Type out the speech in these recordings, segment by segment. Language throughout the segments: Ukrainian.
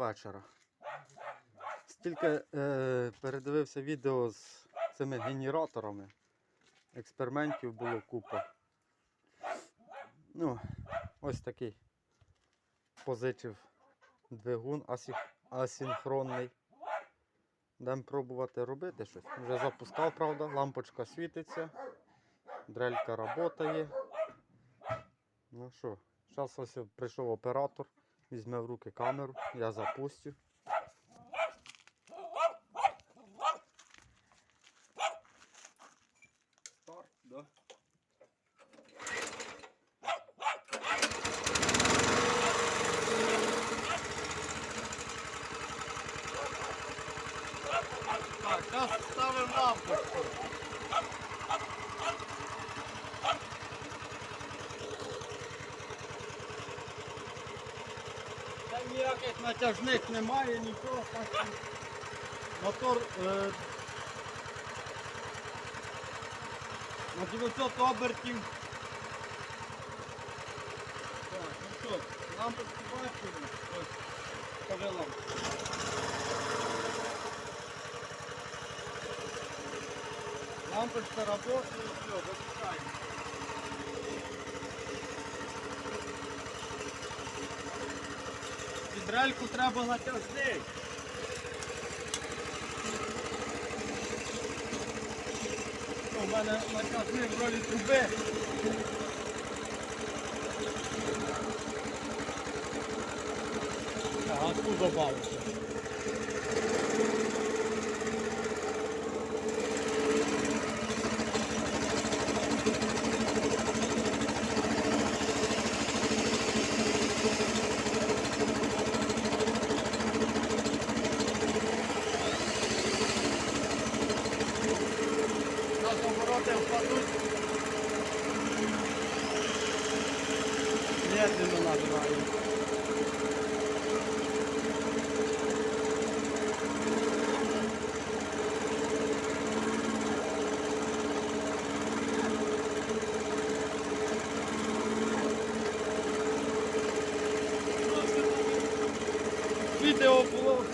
вечора. Стільки е, передивився відео з цими генераторами. Експериментів було купа. Ну, ось такий позичив двигун асі, асінхронний. Дам пробувати робити щось. Вже запускав, правда, лампочка світиться, дрелька працює. Ну що, зараз ось прийшов оператор, візьме в руки камеру, я запустю. Старт, да. Так, зараз ставимо лампочку. Та ніяких натяжних немає, нічого. так Мотор е, на 900 обертів. Так, ну що, лампочку бачимо. Ось, покажи лампочку. Лампочка работает, все, запускаем. Підральку треба натяжний. У мене натяжний в ролі труби. Газку добавити. Нас Обороти впадуть. Медленно нажимаем. Відео було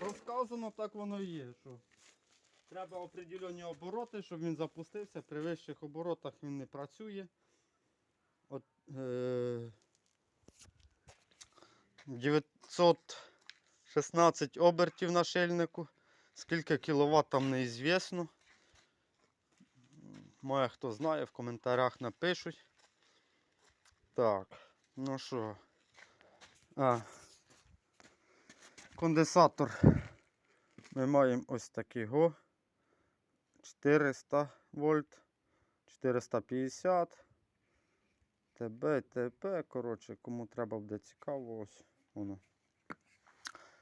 розказано, так воно і є. Що Треба определені обороти, щоб він запустився. При вищих оборотах він не працює. От, е, 916 обертів на шильнику. Скільки кіловат там неізвісно. Має хто знає, в коментарях напишуть. Так, ну що. А, конденсатор. Ми маємо ось такий. 400 вольт, 450, ТБ, ТП, коротше, кому треба буде цікаво, ось воно.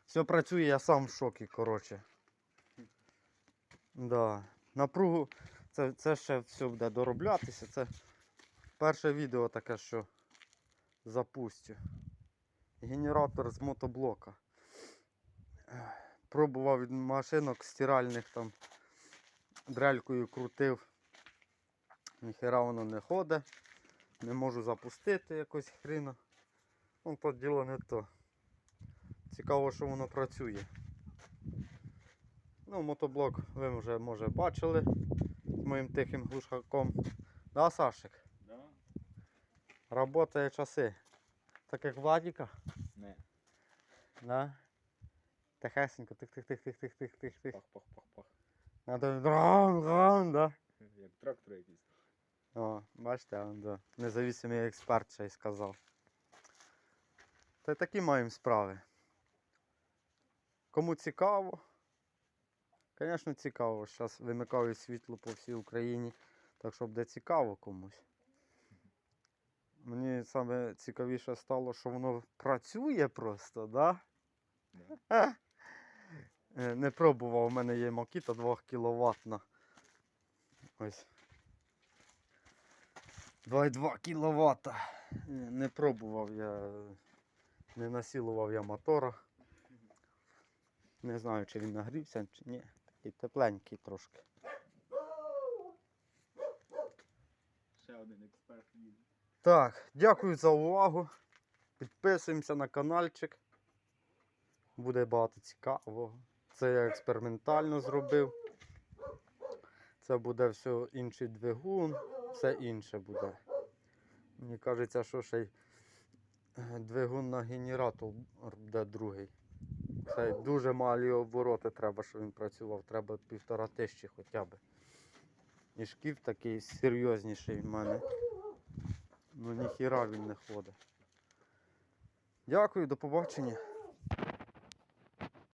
Все працює, я сам в шокі, коротше. Да. Напругу, це, це ще все буде дороблятися. Це перше відео таке, що запустю. Генератор з мотоблока. Пробував від машинок стиральних там дрелькою крутив. Ніхера воно не ходить. Не можу запустити якось хріна. Ну, то діло не то. Цікаво, що воно працює. Ну, мотоблок ви вже може бачили з моїм тихим глушаком. Да, Сашик? Да? Работає часи. Так як Владіка. Не. Да? Тихесенько, тих-тих-тих-тих-тих-тих-тих. Пах, Надо дрон, дрон, да. Як трактор якийсь. О, бачите, а, да. независимий експерт ще й сказав. Та й такі маємо справи. Кому цікаво, звісно, цікаво. Зараз вимикають світло по всій Україні, так що буде цікаво комусь. Мені саме цікавіше стало, що воно працює просто, да? Да. Е, Не пробував, у мене є Makita 2 кВт. Ось. 2,2 кВт. Не пробував я, не насилував я мотора. Не знаю, чи він нагрівся, чи ні. Такий тепленький трошки. Ще один експерт їде. Так, дякую за увагу. Підписуємося на каналчик. Буде багато цікавого. Це я експериментально зробив. Це буде все інший двигун, все інше буде. Мені кажеться, що ще й е, двигун на генератор буде другий. Це дуже малі обороти треба, щоб він працював. Треба півтора тисячі хоча б. І шків такий серйозніший в мене. Ну ніхіра він не ходить. Дякую, до побачення.